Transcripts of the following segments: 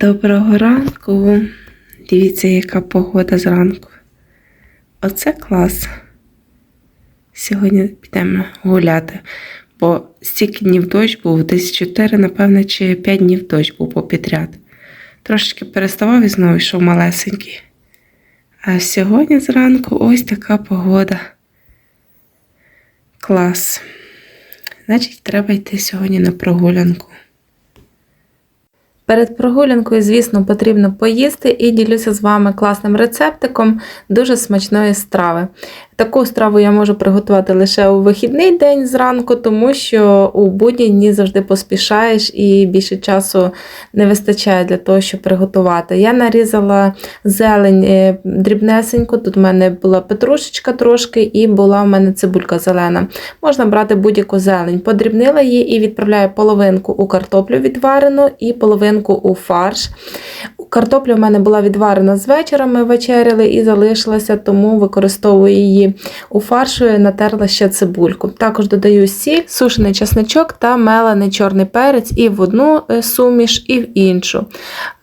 Доброго ранку. Дивіться, яка погода зранку. Оце клас. Сьогодні підемо гуляти, бо стільки днів дощ був, десь 4, напевне, чи 5 днів дощ був попідряд. Трошечки переставав і знову йшов малесенький. А сьогодні зранку ось така погода. Клас. Значить, треба йти сьогодні на прогулянку. Перед прогулянкою, звісно, потрібно поїсти і ділюся з вами класним рецептиком дуже смачної страви. Таку страву я можу приготувати лише у вихідний день зранку, тому що у будні дні завжди поспішаєш і більше часу не вистачає для того, щоб приготувати. Я нарізала зелень е, дрібнесенько. Тут в мене була петрушечка трошки і була в мене цибулька зелена. Можна брати будь-яку зелень. Подрібнила її і відправляю половинку у картоплю відварену і половинку у фарш. Картопля в мене була відварена з вечора, ми вечеряли і залишилася, тому використовую її у фарш, натерла ще цибульку. Також додаю сіль, сушений чесничок та мелений чорний перець і в одну е, суміш, і в іншу.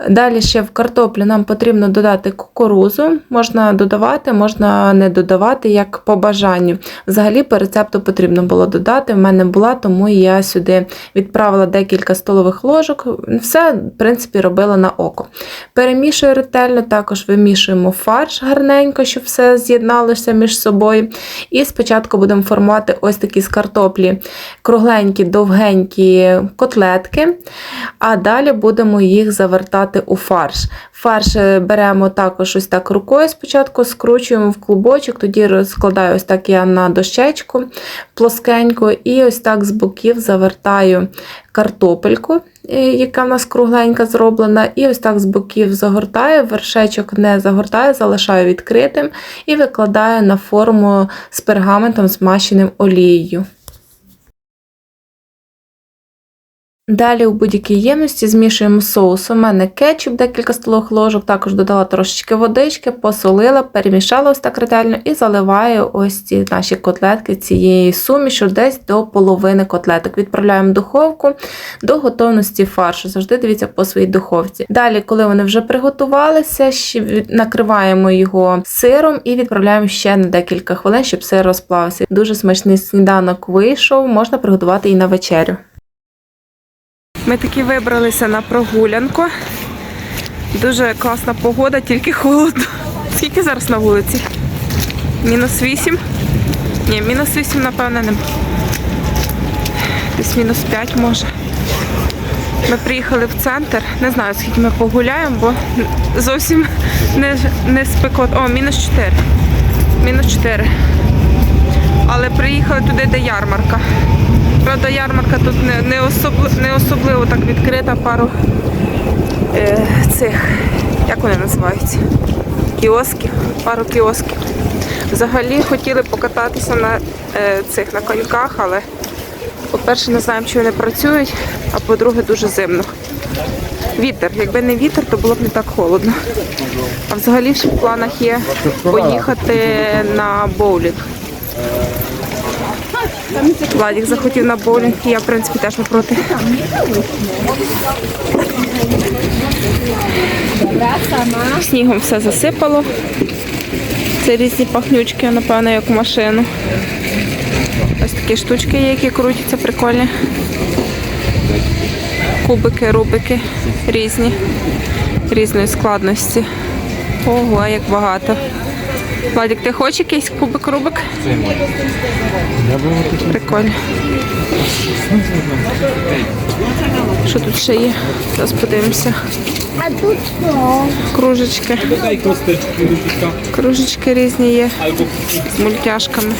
Далі ще в картоплю нам потрібно додати кукурузу. Можна додавати, можна не додавати, як по бажанню. Взагалі по рецепту потрібно було додати. В мене була, тому я сюди відправила декілька столових ложок. Все, в принципі, робила на око. Перемішую ретельно, також вимішуємо фарш гарненько, щоб все з'єдналося між собою. І спочатку будемо формувати ось такі з картоплі кругленькі, довгенькі котлетки, а далі будемо їх завертати у фарш. Фарш е, беремо також ось так рукою спочатку, скручуємо в клубочок, тоді розкладаю ось так я на дощечку плоскенько, і ось так з боків завертаю картопельку, яка в нас кругленька зроблена, і ось так з боків загортаю, вершечок не загортаю, залишаю відкритим і викладаю на форму з пергаментом, змащеним олією. Далі у будь-якій ємності змішуємо соус. У мене кетчуп, декілька столових ложок, також додала трошечки водички, посолила, перемішала ось так ретельно і заливаю ось ці наші котлетки цієї суміші десь до половини котлеток. Відправляємо в духовку до готовності фаршу. Завжди дивіться по своїй духовці. Далі, коли вони вже приготувалися, накриваємо його сиром і відправляємо ще на декілька хвилин, щоб сир розплавився. Дуже смачний сніданок вийшов, можна приготувати і на вечерю. Ми таки вибралися на прогулянку. Дуже класна погода, тільки холодно. Скільки зараз на вулиці? Мінус 8? Ні, мінус 8, напевне, не. Десь мінус 5 може. Ми приїхали в центр. Не знаю, скільки ми погуляємо, бо зовсім не, не спекотно. О, мінус 4. Мінус 4. Але приїхали туди, де ярмарка. Правда, ярмарка тут не, не, особливо, не особливо так відкрита, пару е, цих, як вони називаються? Кіосків, пару кіосків. Взагалі хотіли покататися на е, цих на коньках, але по-перше, не знаємо, чи вони працюють, а по-друге, дуже зимно. Вітер. Якби не вітер, то було б не так холодно. А взагалі в планах є поїхати на боулінг. Владик захотів на боулінг, і я, в принципі, теж не проти. Снігом все засипало. Це різні пахнючки, напевно, як машину. Ось такі штучки є, які крутяться, прикольні. Кубики, рубики різні, різної складності. Ого, як багато. Владик, ти хочеш якийсь кубик-рубик? Прикольно. Що тут ще є? Зараз подивимося. А тут? Кружечки. Кружечки різні є з мультяшками.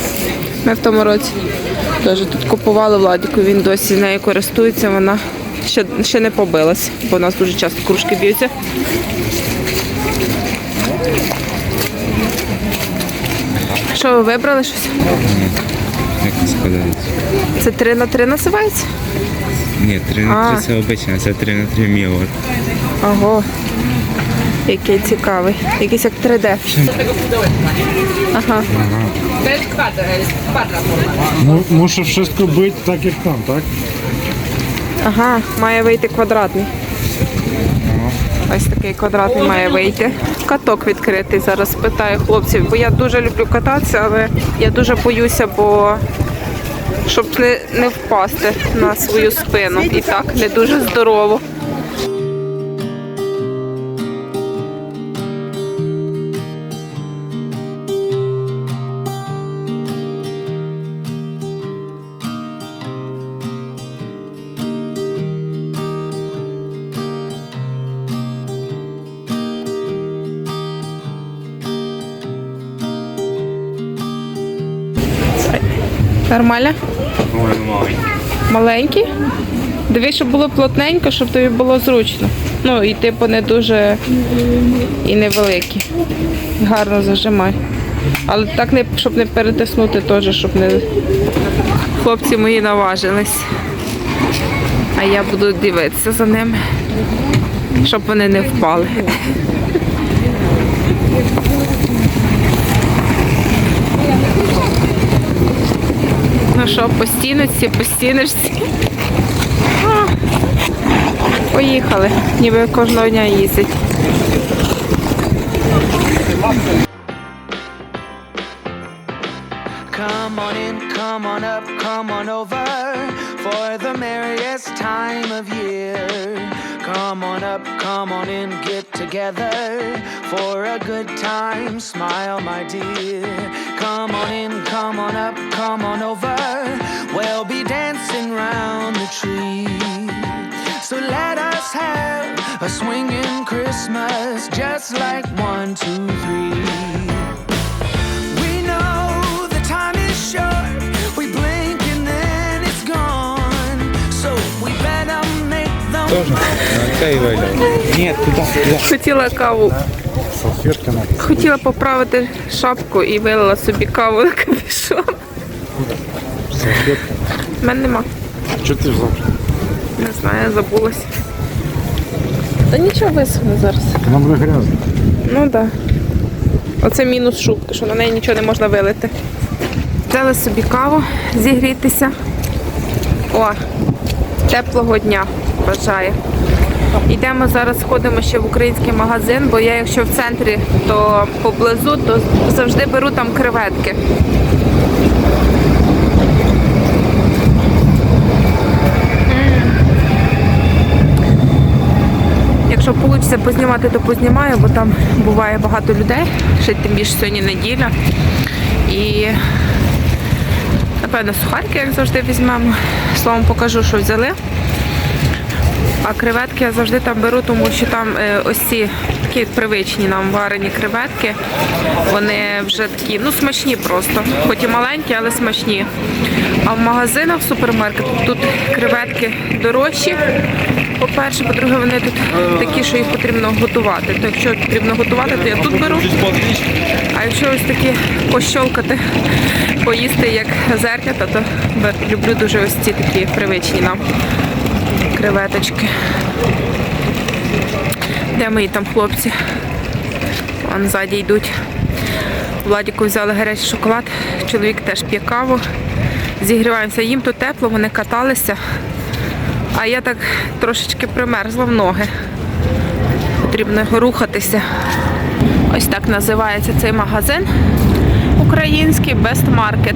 Ми в тому році теж тут купували Владіку, він досі нею користується, вона ще, ще не побилась, бо у нас дуже часто кружки б'ються. Що ви вибрали щось? Як сказати? Це 3 на 3 називається? Ні, 3 на 3 це обичне, це 3 на 3 мілот. Ого. Який цікавий. Якийсь як 3D. Ага. Mu- Muszę wszystko być tak jak tam, tak? Ага, має вийти квадратний. Ось такий квадратний має вийти. Каток відкритий. Зараз питаю хлопців, бо я дуже люблю кататися, але я дуже боюся, бо щоб не, не впасти на свою спину. І так не дуже здорово. Нормально? По-моєму, маленький. Маленький? Дивись, щоб було плотненько, щоб тобі було зручно. Ну і типу не дуже і невеликі. Гарно зажимай. Але так не щоб не перетиснути теж, щоб не. Хлопці мої наважились. А я буду дивитися за ними, щоб вони не впали. Ну що, по стіночці, по стіночці. А, Поїхали, ніби кожного дня їздять. Come on come on up, come on over for the merriest time of year. Come on up, come on in, get together for a good time. Smile, my dear. Come on in, come on up, come on over. We'll be dancing round the tree. So let us have a swinging Christmas, just like one, two, three. We know the time is short. We blink and then it's gone. So we better make the Тоже? На цей вигляд. Ні, туди, туди. Хотіла каву, Салфетки надо. хотіла поправити шапку і вилила собі каву на капюшон. У мене нема. Що ти взяв? Не знаю, забулась. Та нічого висохне зараз. Нам буде грязно. Ну так. Да. Оце мінус шубки, що на неї нічого не можна вилити. Взяли собі каву зігрітися. О, теплого дня бажаю. Йдемо зараз, ходимо ще в український магазин, бо я якщо в центрі, то поблизу, то завжди беру там креветки. Якщо вийде познімати, то познімаю, бо там буває багато людей. Ще тим більше сьогодні неділя. І напевно сухарки, як завжди, візьмемо. Словом, покажу, що взяли. А креветки я завжди там беру, тому що там е, ось ці такі привичні нам варені креветки. Вони вже такі, ну смачні просто. Хоч і маленькі, але смачні. А в магазинах, в супермаркетах тут креветки дорожчі. По-перше, по-друге, вони тут такі, що їх потрібно готувати. То якщо потрібно готувати, то я тут беру. А якщо ось такі пощолкати, поїсти як зернята, то люблю дуже ось ці такі привичні нам креветочки. Де мої там хлопці? Вон ззаді йдуть. Владіку взяли гарячий шоколад, чоловік теж п'є каву. Зігріваємося. Їм тут тепло, вони каталися. А я так трошечки примерзла в ноги. Потрібно рухатися. Ось так називається цей магазин український Best Market.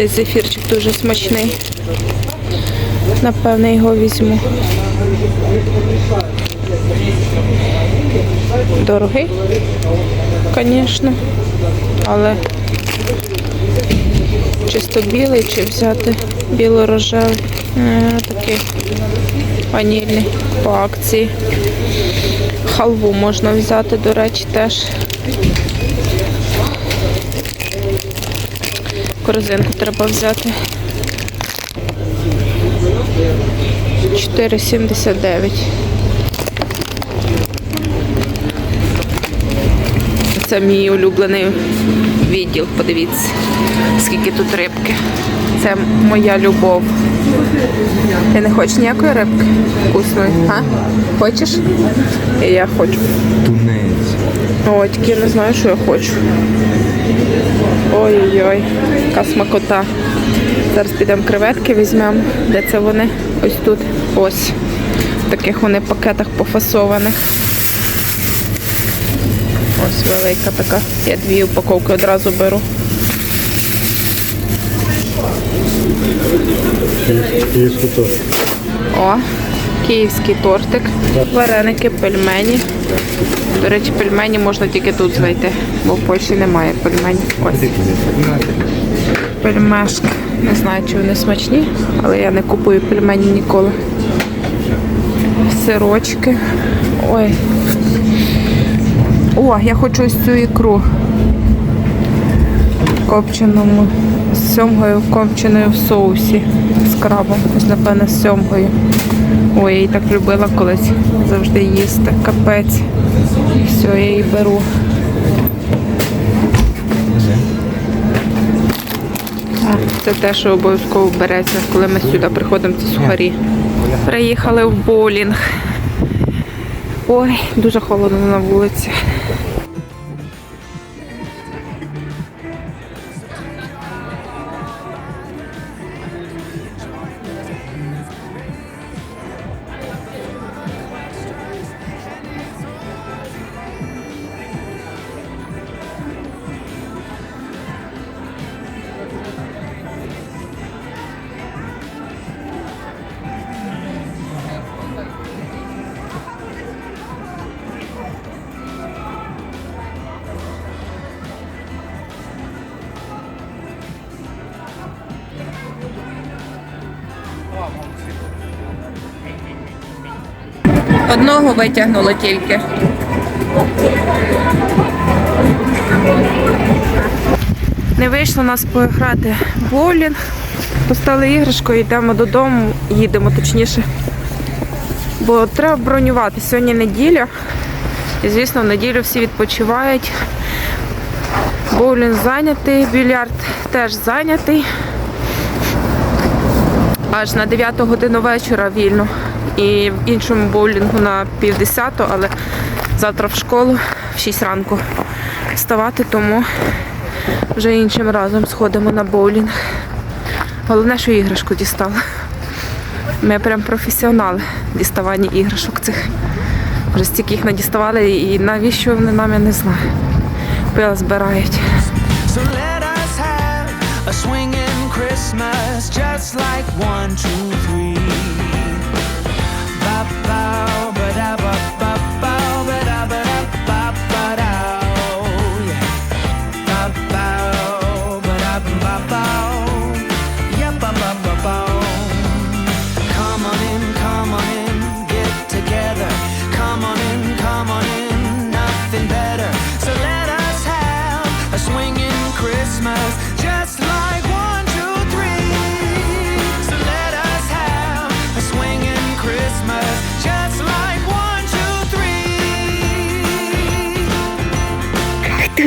Оцей зефірчик дуже смачний. Напевне, його візьму. Дорогий, звісно, але чисто білий чи взяти біло-рожевий. Е, такий ванільний по акції. Халву можна взяти, до речі, теж. корзинку треба взяти. 4,79. Це мій улюблений відділ, подивіться, скільки тут рибки. Це моя любов. Ти не хочеш ніякої рибки? Вкусної? А? Хочеш? І я хочу. Тунець. Ой, тільки я не знаю, що я хочу. Ой-ой-ой, яка смакота. Зараз підемо креветки візьмемо. Де це вони? Ось тут. Ось. В таких вони пакетах пофасованих. Ось велика така. Я дві упаковки одразу беру. Київський торт. О, київський тортик, вареники, пельмені. До речі, пельмені можна тільки тут знайти, бо в Польщі немає пельменів. Пельмешки. Не знаю, чи вони смачні, але я не купую пельмені ніколи. Сирочки. Ой. О, я хочу ось цю ікру. Копченому з сьомгою копченою в соусі з крабом. Ось, напевно, з сьомгою. Ой, я її так любила колись завжди їсти. Капець. Все, я її беру. Це те, що обов'язково береться, коли ми сюди приходимо, це сухарі. Приїхали в боулінг. Ой, дуже холодно на вулиці. Одного витягнуло тільки. Не вийшло нас пограти боулінг. Постали іграшку йдемо додому, їдемо точніше. Бо треба бронювати. Сьогодні неділя. І, звісно, в неділю всі відпочивають. Боулінг зайнятий, більярд теж зайнятий. Аж на 9 годину вечора вільно. І в іншому боулінгу на півдесяту, але завтра в школу в 6 ранку вставати, тому вже іншим разом сходимо на боулінг. Головне, що іграшку дістала. Ми прям професіонали в діставанні іграшок цих. Вже стільки їх надіставали, і навіщо вони нам, я не знаю. Пила збирають. Just like one, two, three.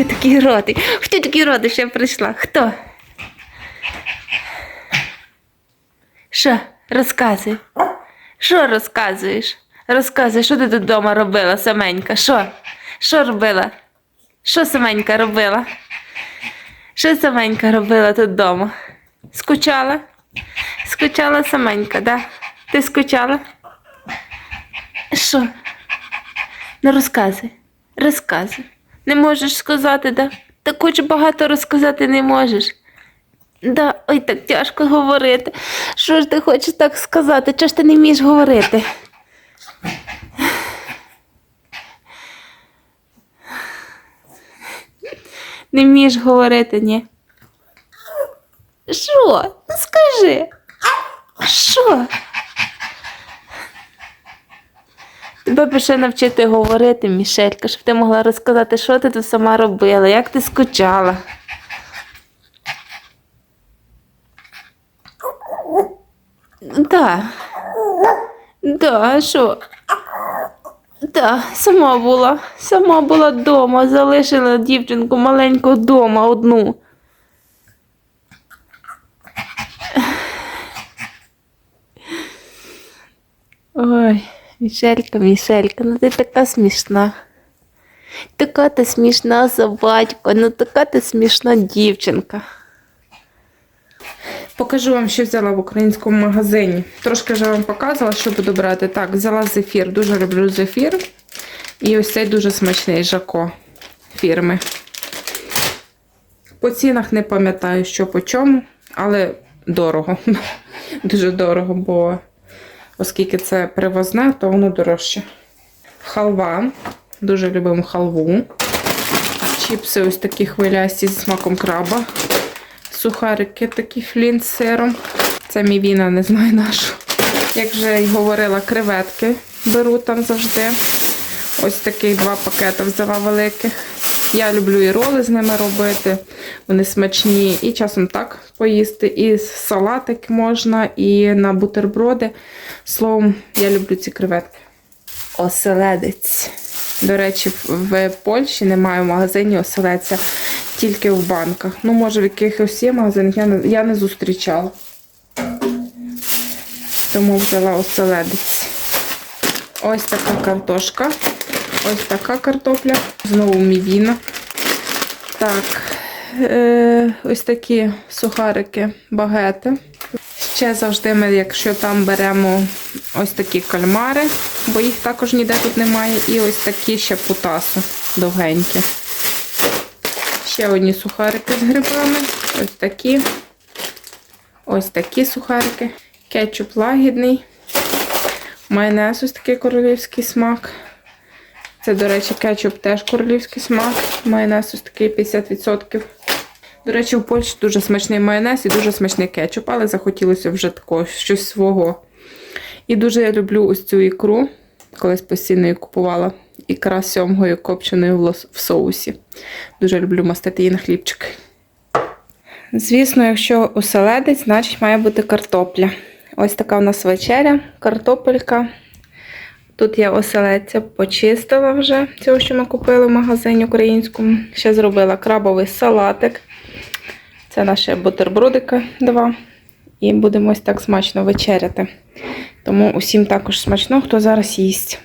Хто такий радий? Хто такий радий, що я прийшла? Хто? Що? Розказуй. Що розказуєш? Розказуй, що ти тут вдома робила, саменька? Що? Що робила? Що саменька робила? Що саменька робила тут вдома? Скучала? Скучала саменька, да? Ти скучала? Що? Ну розказуй, розказуй. Не можеш сказати, да? Так хоч багато розказати не можеш. Да, ой, так тяжко говорити. Що ж ти хочеш так сказати? Чого ж ти не вмієш говорити? Не вмієш говорити, ні? Що? Ну скажи. Що? Тебе ще навчити говорити, Мішелька, щоб ти могла розказати, що ти тут сама робила, як ти скучала. Да. Да, що? Да, сама була. Сама була вдома, залишила дівчинку маленьку вдома одну. Ой, Мішелька, Мішелька, ну ти така смішна. Така ти смішна собачка, ну така ти смішна дівчинка. Покажу вам, що взяла в українському магазині. Трошки вже вам показувала, що буду брати. Так, взяла зефір. Дуже люблю зефір. І ось цей дуже смачний жако фірми. По цінах не пам'ятаю, що по чому, але дорого. Дуже дорого, бо оскільки це привозне, то воно дорожче. Халва. Дуже любимо халву. Чіпси ось такі хвилясті зі смаком краба. Сухарики такі флін з сиром. Це мівіна, не знаю нашу. Як вже й говорила, креветки беру там завжди. Ось таких два пакети взяла великих. Я люблю і роли з ними робити. Вони смачні. І часом так поїсти. І салатик можна, і на бутерброди. Словом, я люблю ці креветки. Оселедець. До речі, в Польщі немає в магазині оселедця, тільки в банках. Ну, може, в якихось є магазинах, я не, я не зустрічала. Тому взяла оселедець. Ось така картошка. Ось така картопля. Знову мівіна. Так, е, ось такі сухарики, багети. Ще завжди ми, якщо там беремо ось такі кальмари, бо їх також ніде тут немає. І ось такі ще путаси довгенькі. Ще одні сухарики з грибами. Ось такі. Ось такі сухарики. Кетчуп лагідний. Майонез ось такий королівський смак. Це, до речі, кетчуп теж королівський смак. Майонез ось такий 50%. До речі, в Польщі дуже смачний майонез і дуже смачний кетчуп, але захотілося вже такого щось свого. І дуже я люблю ось цю ікру. Колись постійно її купувала. Ікра з сьомгою копченою в соусі. Дуже люблю мастити її на хлібчик. Звісно, якщо оселедець, значить має бути картопля. Ось така у нас вечеря, картопелька. Тут я оселедця почистила вже, цього, що ми купили в магазині українському. Ще зробила крабовий салатик. Це наші бутербродики два. І будемо ось так смачно вечеряти. Тому усім також смачно, хто зараз їсть.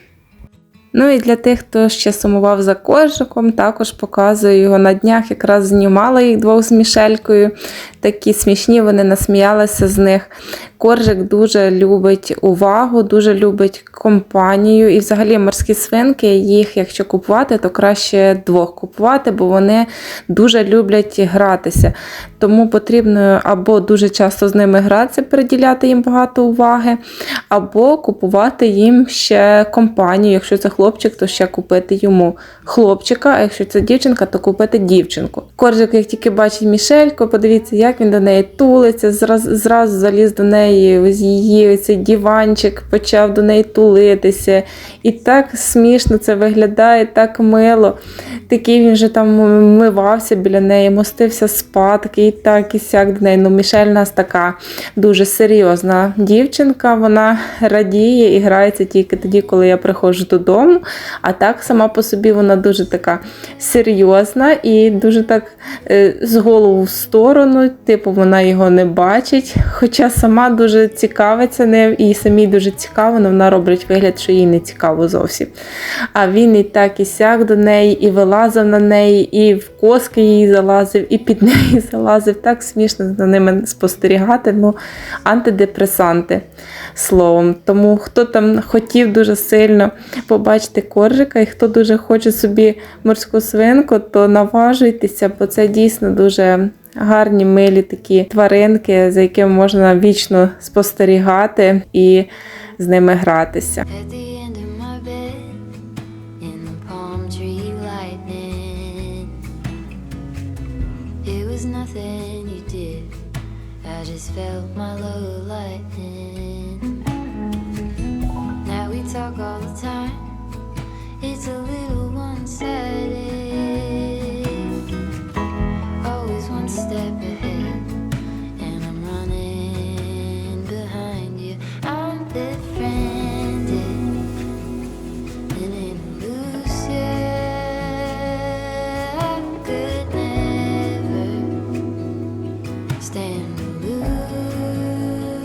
Ну і для тих, хто ще сумував за коржиком, також показую його на днях. Якраз знімала їх двох з Мішелькою. Такі смішні, вони насміялися з них. Коржик дуже любить увагу, дуже любить компанію. І взагалі морські свинки, їх, якщо купувати, то краще двох купувати, бо вони дуже люблять гратися. Тому потрібно або дуже часто з ними гратися, приділяти їм багато уваги, або купувати їм ще компанію. Якщо це хлопчик, то ще купити йому хлопчика, а якщо це дівчинка, то купити дівчинку. Коржик, як тільки бачить Мішельку, подивіться, як він до неї тулиться, зразу, заліз до неї, ось її цей диванчик, почав до неї тулитися. І так смішно це виглядає, так мило. Такий він вже там мивався біля неї, мостився спадки і так і сяк до неї. Ну, Мішель нас така дуже серйозна дівчинка, вона радіє і грається тільки тоді, коли я приходжу додому. А так сама по собі вона дуже така серйозна і дуже так е, з голову в сторону, типу вона його не бачить. Хоча сама дуже цікавиться ним, і самій дуже цікаво, але вона робить вигляд, що їй не цікаво зовсім. А він і так і сяк до неї, і вилазив на неї, і в коски їй залазив, і під неї залазив. Так смішно за ними спостерігати. Ну, антидепресанти словом. Тому хто там хотів дуже сильно побачити коржика, і хто дуже хоче собі морську свинку, то наважуйтеся, бо це дійсно дуже гарні, милі такі тваринки, за якими можна вічно спостерігати і з ними гратися. Talk all the time, it's a little one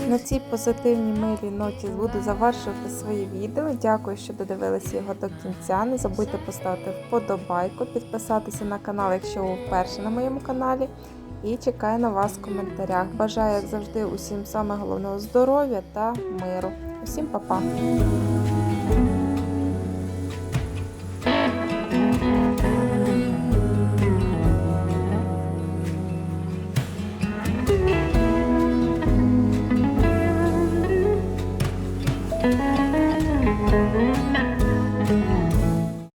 На цій позитивній милій ноті буду завершувати своє відео. Дякую, що додивилися його до кінця. Не забудьте поставити вподобайку, підписатися на канал, якщо ви вперше на моєму каналі. І чекаю на вас в коментарях. Бажаю, як завжди, усім саме головного здоров'я та миру. Усім па-па!